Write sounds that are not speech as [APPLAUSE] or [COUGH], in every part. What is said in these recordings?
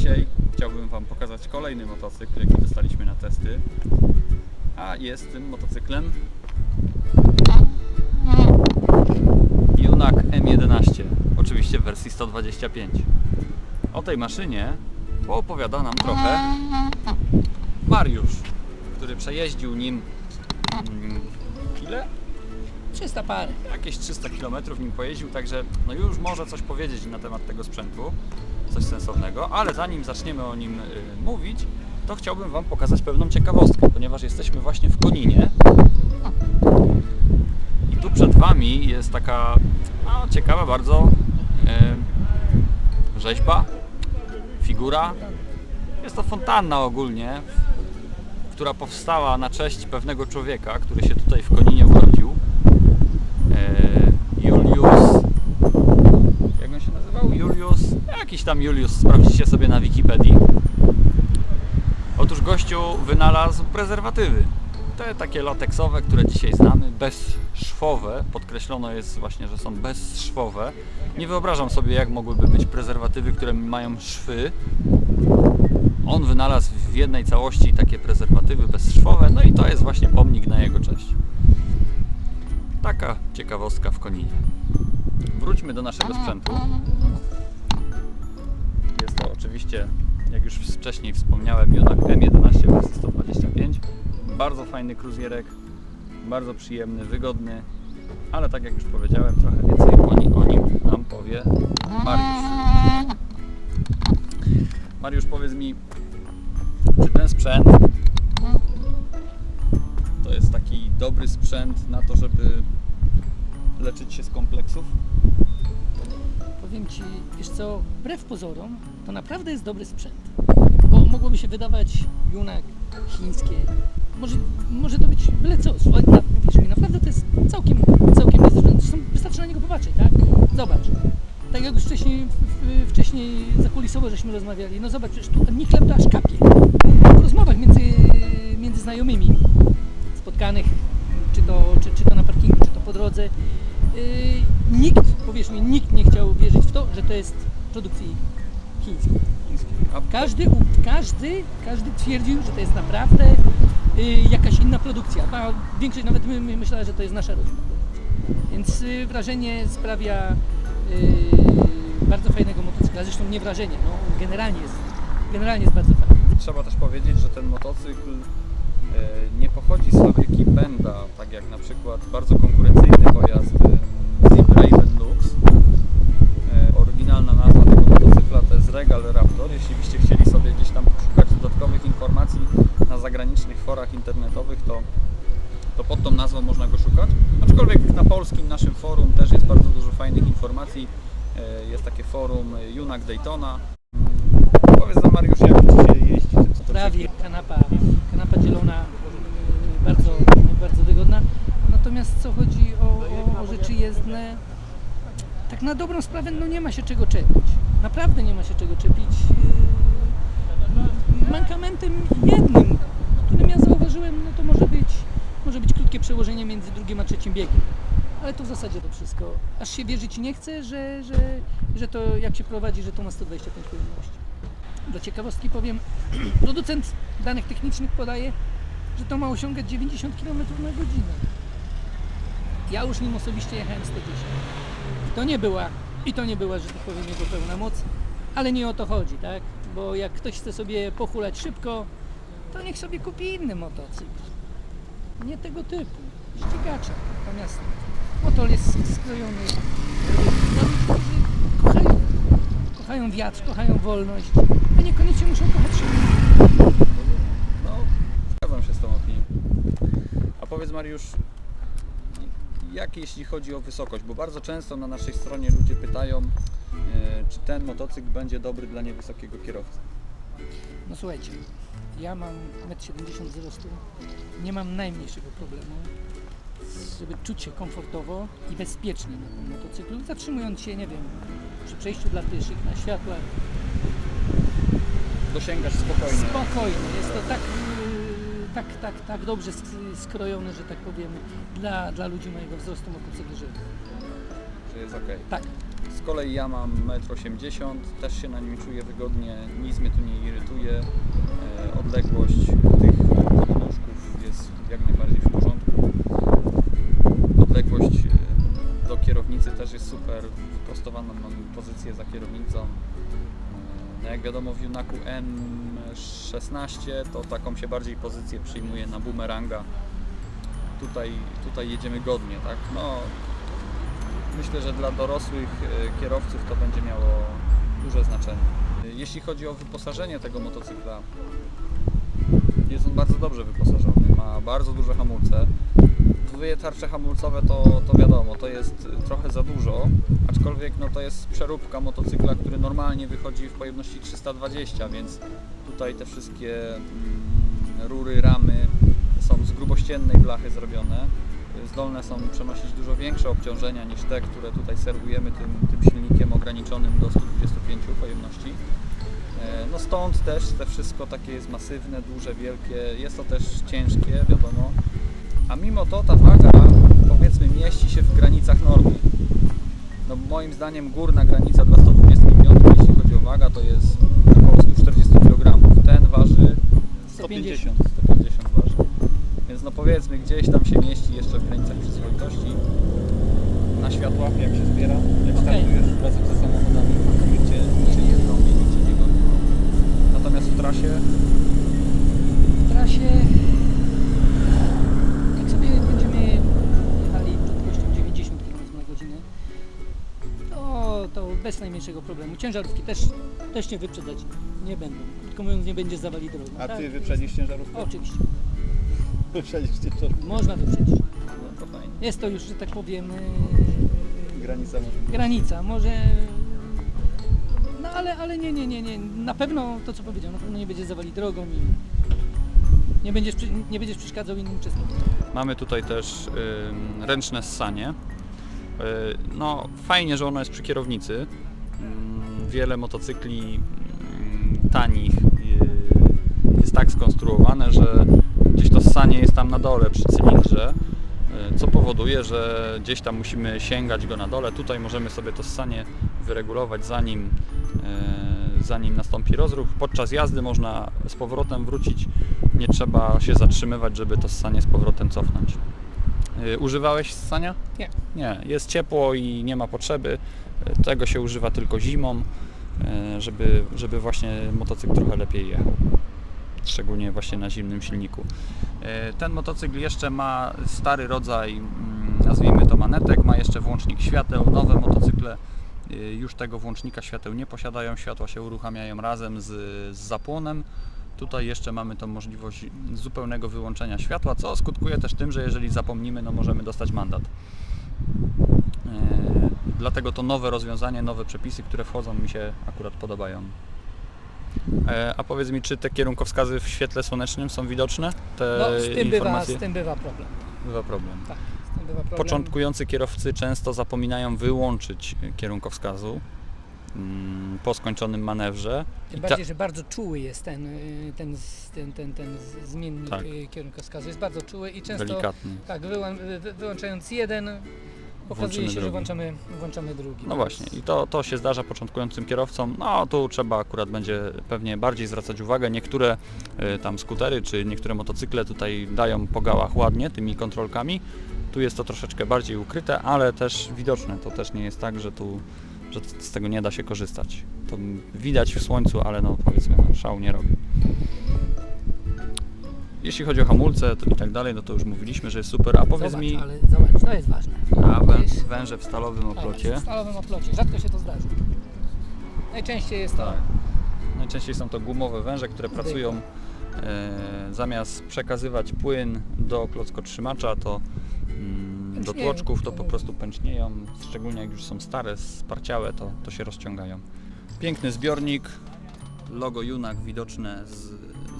Dzisiaj chciałbym Wam pokazać kolejny motocykl, jaki dostaliśmy na testy. A jest tym motocyklem Junak M11, oczywiście w wersji 125. O tej maszynie poopowiada nam trochę Mariusz, który przejeździł nim mm, ile? 300 parę. jakieś 300 km nim pojeździł, także no już może coś powiedzieć na temat tego sprzętu, coś sensownego, ale zanim zaczniemy o nim y, mówić, to chciałbym Wam pokazać pewną ciekawostkę, ponieważ jesteśmy właśnie w Koninie i tu przed Wami jest taka no, ciekawa bardzo y, rzeźba, figura. Jest to fontanna ogólnie, która powstała na cześć pewnego człowieka, który się tutaj w Koninie urodził. E, Julius. Jak on się nazywał? Julius. Jakiś tam Julius, sprawdźcie sobie na Wikipedii. Otóż gościu wynalazł prezerwatywy. Te takie lateksowe, które dzisiaj znamy, bezszwowe. Podkreślono jest właśnie, że są bezszwowe. Nie wyobrażam sobie, jak mogłyby być prezerwatywy, które mają szwy. On wynalazł w jednej całości takie prezerwatywy bezszwowe, no i to jest właśnie pomnik na jego cześć. Taka ciekawostka w Koninie. Wróćmy do naszego sprzętu. Oczywiście, jak już wcześniej wspomniałem, Jonak M11 wersji 125. Bardzo fajny kruzjerek, bardzo przyjemny, wygodny, ale tak jak już powiedziałem, trochę więcej o nim nam powie Mariusz. Mariusz, powiedz mi, czy ten sprzęt to jest taki dobry sprzęt na to, żeby leczyć się z kompleksów? Powiem Ci, wiesz co, wbrew pozorom, to naprawdę jest dobry sprzęt. Bo mogłoby się wydawać junak chińskie. Może, może to być byle co. Słuchaj, wierz mi, naprawdę to jest całkiem, całkiem niezły sprzęt. Zresztą wystarczy na niego popatrzeć, tak? Zobacz. Tak jak już wcześniej, wcześniej zakulisowo żeśmy rozmawiali, no zobacz, przecież tu ani chleb to aż kapie. W rozmowach między, między znajomymi spotkanych, czy to, czy, czy to na parkingu, czy to po drodze, Yy, nikt, powierz mi, nikt nie chciał wierzyć w to, że to jest produkcji chińskiej. Każdy, każdy, każdy twierdził, że to jest naprawdę yy, jakaś inna produkcja. A większość nawet my, my myślała, że to jest nasza rodzina. Więc yy, wrażenie sprawia yy, bardzo fajnego motocykla. Zresztą nie wrażenie, no generalnie jest, generalnie jest bardzo fajny. trzeba też powiedzieć, że ten motocykl e, nie pochodzi z fabryki Benda, tak jak na przykład bardzo konkurencyjny pojazd forach internetowych, to, to pod tą nazwą można go szukać. Aczkolwiek na polskim naszym forum też jest bardzo dużo fajnych informacji. E, Jest takie forum Junak Daytona. Powiedz nam Mariusz, jak Ci się jeździ tym? Prawie kanapa, kanapa zielona, bardzo, bardzo wygodna. Natomiast co chodzi o, o, o rzeczy jezdne, tak na dobrą sprawę no nie ma się czego czepić. Naprawdę nie ma się czego czepić. Yy, Mankamentem jednym, ja zauważyłem, no to może być, może być krótkie przełożenie między drugim a trzecim biegiem. Ale to w zasadzie to wszystko. Aż się wierzyć nie chce, że, że, że to jak się prowadzi, że to ma 125 pojemności. Dla ciekawostki powiem, [CLEARS THROAT] producent danych technicznych podaje, że to ma osiągać 90 km na godzinę. Ja już nim osobiście jechałem 110. I to nie była, i to nie była, że tak powiem, jego pełna moc, ale nie o to chodzi, tak? Bo jak ktoś chce sobie pochulać szybko, to niech sobie kupi inny motocykl. Nie tego typu, ścigacza. Natomiast motor jest skrojony którzy kochają, kochają wiatr, kochają wolność, a niekoniecznie muszą kochać szybko. No, zgadzam się z tą opinią. A powiedz Mariusz, jak jeśli chodzi o wysokość? Bo bardzo często na naszej stronie ludzie pytają, e, czy ten motocykl będzie dobry dla niewysokiego kierowcy. No słuchajcie, ja mam 1,70 m wzrostu, nie mam najmniejszego problemu, żeby czuć się komfortowo i bezpiecznie na tym motocyklu, zatrzymując się, nie wiem, przy przejściu dla pieszych, na światłach, Dosięgasz spokojnie. spokojnie. Jest to tak, yy, tak, tak, tak dobrze sk- skrojone, że tak powiem, dla, dla ludzi mojego wzrostu motocykl, że Że jest ok. tak. Z kolei ja mam 1,80 m, też się na nim czuję wygodnie, nic mnie tu nie irytuje. E, Odległość tych podnóżków jest jak najbardziej w porządku. Odległość e, do kierownicy też jest super, wyprostowaną mam pozycję za kierownicą. E, No jak wiadomo w Junaku M16 to taką się bardziej pozycję przyjmuje na boomeranga. Tutaj, tutaj jedziemy godnie, tak? No, myślę, że dla dorosłych e, kierowców to będzie miało duże znaczenie. Jeśli chodzi o wyposażenie tego motocykla, jest on bardzo dobrze wyposażony, ma bardzo duże hamulce. Dwie tarcze hamulcowe to, to wiadomo, to jest trochę za dużo, aczkolwiek no to jest przeróbka motocykla, który normalnie wychodzi w pojemności 320, więc tutaj te wszystkie mm, rury, ramy są z grubościennej blachy zrobione. Zdolne są przenosić dużo większe obciążenia niż te, które tutaj serwujemy tym, tym silnikiem ograniczonym do 125 pojemności. E, No stąd też te wszystko takie jest masywne, duże, wielkie, jest to też ciężkie, wiadomo. A mimo to ta waga, powiedzmy, mieści się w granicach normy. No moim zdaniem górna granica dla 125, jeśli chodzi o wagę, to jest około 140 kg. Ten waży 150, 150 waży. Więc no powiedzmy, gdzieś tam się mieści przyzwoitości. Na światłach, jak się zbiera, jak Okej. startujesz razem ze samochodami, nikt cię, nikt cię nie trąbi, nikt cię nie goni. Natomiast w trasie W trasie, jak sobie będziemy jechali prędkością 90 km na godzinę, to, to bez najmniejszego problemu. Ciężarówki też, też nie wyprzedzać nie będą. Krótko mówiąc, nie będzie zawali drogi. A tak? ty wyprzedzisz ciężarówkę? Oczywiście, [LAUGHS] Wyprzedzisz ciężarówkę. można wyprzedzić. Jest to już, że tak powiem, yy, Granica granica. Może. No ale, ale nie, nie, nie, nie. Na pewno to co powiedział, na pewno nie będzie zawali drogą i nie będziesz, nie będziesz przeszkadzał innym uczestnikom. Mamy tutaj też ym, ręczne ssanie. Y, no fajnie, że ono jest przy kierownicy. Ym, wiele motocykli ym, tanich y, jest tak skonstruowane, że gdzieś to ssanie jest tam na dole przy cylindrze, y, co powoduje, że gdzieś tam musimy sięgać go na dole. Tutaj możemy sobie to ssanie wyregulować zanim, y, zanim nastąpi rozruch. Podczas jazdy można z powrotem wrócić, nie trzeba się zatrzymywać, żeby to ssanie z powrotem cofnąć. Y, Używałeś ssania? Nie. Nie, jest ciepło i nie ma potrzeby. Tego się używa tylko zimą, żeby, żeby właśnie motocykl trochę lepiej jechał. Szczególnie właśnie na zimnym silniku. Y, Ten motocykl jeszcze ma stary rodzaj, mm, nazwijmy to manetek, ma jeszcze włącznik świateł. Nowe motocykle y, już tego włącznika świateł nie posiadają, światła się uruchamiają razem z, z zapłonem. Tutaj jeszcze mamy tą możliwość zupełnego wyłączenia światła, co skutkuje też tym, że jeżeli zapomnimy, no możemy dostać mandat. Eee, Dlatego to nowe rozwiązanie, nowe przepisy, które wchodzą mi się akurat podobają. Eee, A powiedz mi, czy te kierunkowskazy w świetle słonecznym są widoczne? Te No, z tym, bywa, informacje? z tym bywa problem. bywa problem. Tak, z tym bywa problem. Początkujący kierowcy często zapominają wyłączyć kierunkowskazu mm, po skończonym manewrze. Tym bardziej, że bardzo czuły jest ten, y, ten, ten, ten, ten zmiennik Tak. y, kierunkowskazu. Jest bardzo czuły i często delikatny. tak, wyłą, wy, wyłączając jeden, okazuje Włączymy się, że drugi. włączamy, włączamy drugi. No właśnie, i to, to się zdarza początkującym kierowcom. No tu trzeba akurat będzie pewnie bardziej zwracać uwagę. Niektóre y, tam skutery czy niektóre motocykle tutaj dają po gałach ładnie tymi kontrolkami. Tu jest to troszeczkę bardziej ukryte, ale też widoczne. To też nie jest tak, że tu że z tego nie da się korzystać. To widać w słońcu, ale no powiedzmy no, szału nie robi. Jeśli chodzi o hamulce to i tak dalej, no to już mówiliśmy, że jest super. A powiedz zobacz, mi, ale zobacz, to jest ważne. a wę, Wiesz, węże w stalowym tak, oplocie. W stalowym oplocie. Rzadko się to zdarza. Najczęściej jest to Tak. Najczęściej są to gumowe węże, które pracują e, zamiast przekazywać płyn do klockotrzymacza, to mm, do Pęcznieją, tłoczków to po prostu pęcznieją, szczególnie jak już są stare, sparciałe, to, to się rozciągają. Piękny zbiornik, logo Junak widoczne z,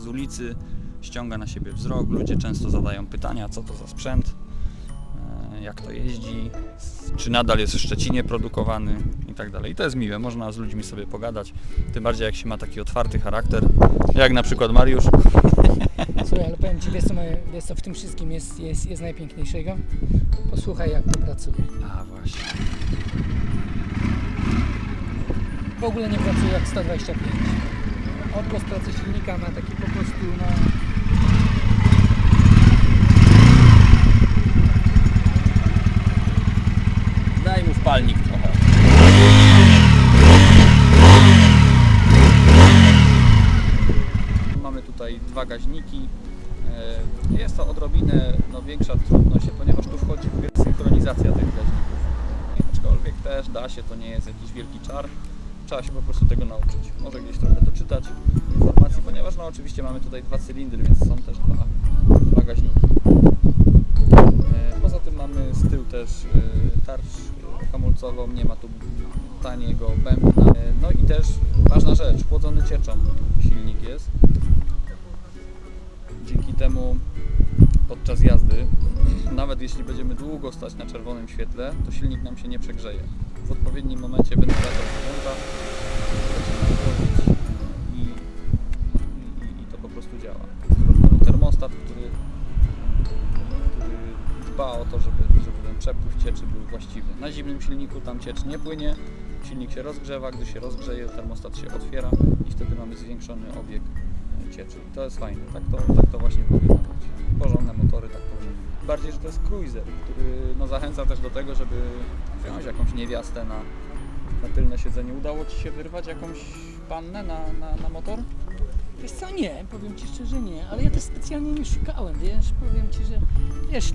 z ulicy, ściąga na siebie wzrok, ludzie często zadają pytania, co to za sprzęt, e, jak to jeździ, czy nadal jest w Szczecinie produkowany i tak dalej. I to jest miłe, można z ludźmi sobie pogadać, tym bardziej jak się ma taki otwarty charakter, jak na przykład Mariusz. [LAUGHS] Słuchaj, ale powiem Ci, wiesz co, moje- wiesz co w tym wszystkim jest, jest, jest najpiękniejszego? Posłuchaj jak to pracuje. A właśnie. w ogóle nie pracuje jak 125. Odgłos pracy silnika ma taki po prostu no, Trochę. Mamy tutaj dwa gaźniki. E, Jest to odrobinę no, większa trudność, ponieważ tu wchodzi w grę synchronizacja tych gaźników. Aczkolwiek też da się, to nie jest jakiś wielki czar. Trzeba się po prostu tego nauczyć. Może gdzieś trochę doczytać informacji, ponieważ no oczywiście mamy tutaj dwa cylindry, więc są też dwa, dwa gaźniki. Też e, tarcz e, hamulcową, nie ma tu taniego bębna. E, No i też ważna rzecz, chłodzony cieczą silnik jest. Dzięki temu podczas jazdy, nawet jeśli będziemy długo stać na czerwonym świetle, to silnik nam się nie przegrzeje. W odpowiednim momencie wentylator włącza, Na zimnym silniku tam ciecz nie płynie, silnik się rozgrzewa, gdy się rozgrzeje, termostat się otwiera i wtedy mamy zwiększony obieg e, cieczy. To jest fajne, tak to, tak to właśnie powinno być. Porządne motory tak powinny być. Bardziej, że to jest cruiser, który no, zachęca też do tego, żeby wziąć jakąś niewiastę na, na tylne siedzenie. Udało Ci się wyrwać jakąś pannę na, na, na motor? Wiesz co, nie, powiem Ci szczerze nie, ale ja też specjalnie nie szukałem, wiesz, powiem Ci, że wiesz,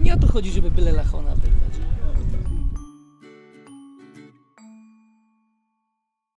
nie o to chodzi, żeby byle lachona wyrwać,